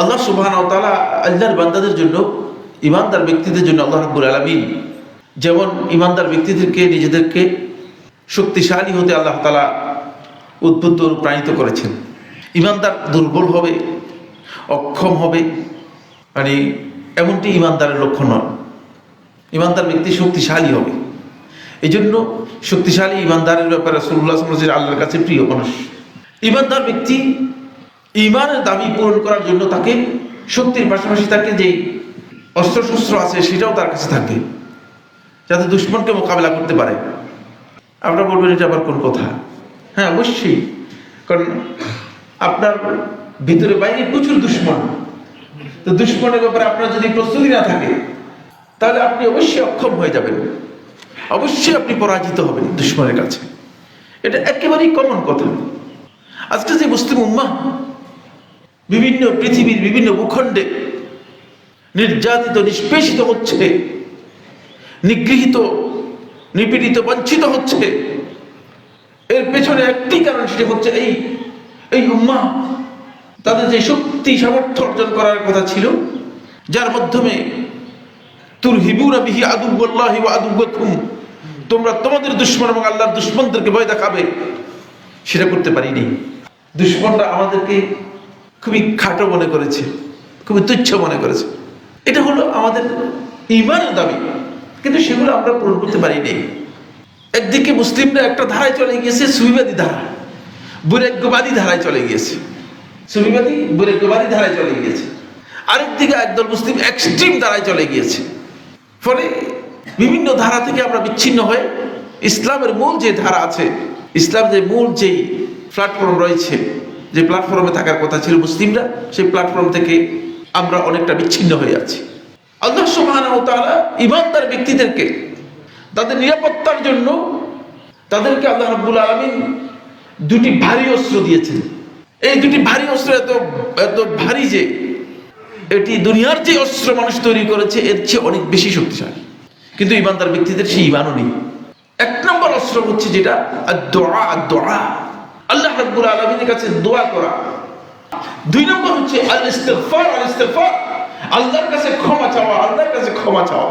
আল্লাহ সুবহান তাআলা আল্লাহর বান্দাদের জন্য ইমানদার ব্যক্তিদের জন্য আল্লাহ রাব্বুল আলামিন যেমন ইমানদার ব্যক্তিদেরকে, নিজেদেরকে শক্তিশালী হতে আল্লাহ তালা উদ্বুদ্ধ প্রাণিত করেছেন। ইমানদার দুর্বল হবে, অক্ষম হবে মানে এমনটি ইমানদারের লক্ষ্য নয়। ইমানদার ব্যক্তি শক্তিশালী হবে। এই জন্য শক্তিশালী ইমানদারের ব্যাপারে সাল্লাল্লাহু আল্লাহর কাছে প্রিয় মানুষ। ইমানদার ব্যক্তি ইমানের দাবি পূরণ করার জন্য তাকে শক্তির পাশাপাশি তাকে যে অস্ত্রশস্ত্র আছে সেটাও তার কাছে থাকে, যাতে দুশ্মনকে মোকাবেলা করতে পারে। আপনারা বলবেন, এটা আবার কোন কথা? হ্যাঁ অবশ্যই। কারণ আপনার ভিতরে বাইরে প্রচুর দুশ্মন। তো দুশ্মনের ব্যাপারে আপনার যদি প্রস্তুতি না থাকে, তাহলে আপনি অবশ্যই অক্ষম হয়ে যাবেন। অবশ্যই আপনি পরাজিত হবেন দুশ্মনের কাছে। এটা একেবারেই কমন কথা। আজকে যে মুসলিম উম্মা বিভিন্ন পৃথিবীর বিভিন্ন ভূখণ্ডে নির্যাতিত, নিষ্পেষিত হচ্ছে, নিগৃহীত, নিপীড়িত, বঞ্চিত হচ্ছে। এর পেছনে একটি কারণ সেটি হচ্ছে এই এই উম্মা, তাদের যে শক্তি, সামর্থ্য অর্জন করার কথা ছিল, যার মাধ্যমে তুর হিবুরা বিহি আদুবল্লাহি আদুবকুম তোমরা তোমাদের দুশ্মন এবং আল্লাহর দুশ্মনদেরকে ভয় দেখাবে, সেটা করতে পারিনি। দুশ্মনরা আমাদেরকে খুবই খাটো মনে করেছে, খুবই তুচ্ছ মনে করেছে। এটা হলো আমাদের ইমানের দাবি, কিন্তু সেগুলো আমরা পূরণ করতে পারি পারিনি। একদিকে মুসলিমরা একটা ধারায় চলে গিয়েছে, সুবিবাদী ধারা। বৈরাগ্যবাদী ধারায় চলে গিয়েছে। সুবিবাদী, বৈরাগ্যবাদী ধারায় চলে গিয়েছে। আরেকদিকে একদল মুসলিম এক্সট্রিম ধারায় চলে গিয়েছে। ফলে বিভিন্ন ধারা থেকে আমরা বিচ্ছিন্ন হয়ে ইসলামের মূল যে ধারা আছে, ইসলাম যে মূল যেই প্ল্যাটফর্ম রয়েছে যে প্ল্যাটফর্মে থাকার কথা ছিল মুসলিমরা, সেই প্ল্যাটফর্ম থেকে আমরা অনেকটা বিচ্ছিন্ন হয়ে আছি আল্লাহ সুবহানাহু ওয়া তাআলা ইমানদার ব্যক্তিদেরকে, তাদের নিরাপত্তার জন্য তাদেরকে আল্লাহ রাব্বুল আলামিন দুটি ভারী অস্ত্র দিয়েছেন। এই দুটি ভারী অস্ত্র এত এত ভারী যে, এটি দুনিয়ার যে অস্ত্র মানুষ তৈরি করেছে, এর চেয়ে অনেক বেশি শক্তিশালী। কিন্তু ইমানদার ব্যক্তিদের সেই ইমানও নেই। এক নম্বর অস্ত্র হচ্ছে যেটা দোয়া দোয়া আল্লাহ রাব্বুল আলামিনের কাছে দোয়া করা। দুই নম্বর হচ্ছে আল ইস্তিগফার আল ইস্তিগফার আল্লাহর কাছে ক্ষমা চাওয়া, আল্লাহর কাছে ক্ষমা চাওয়া।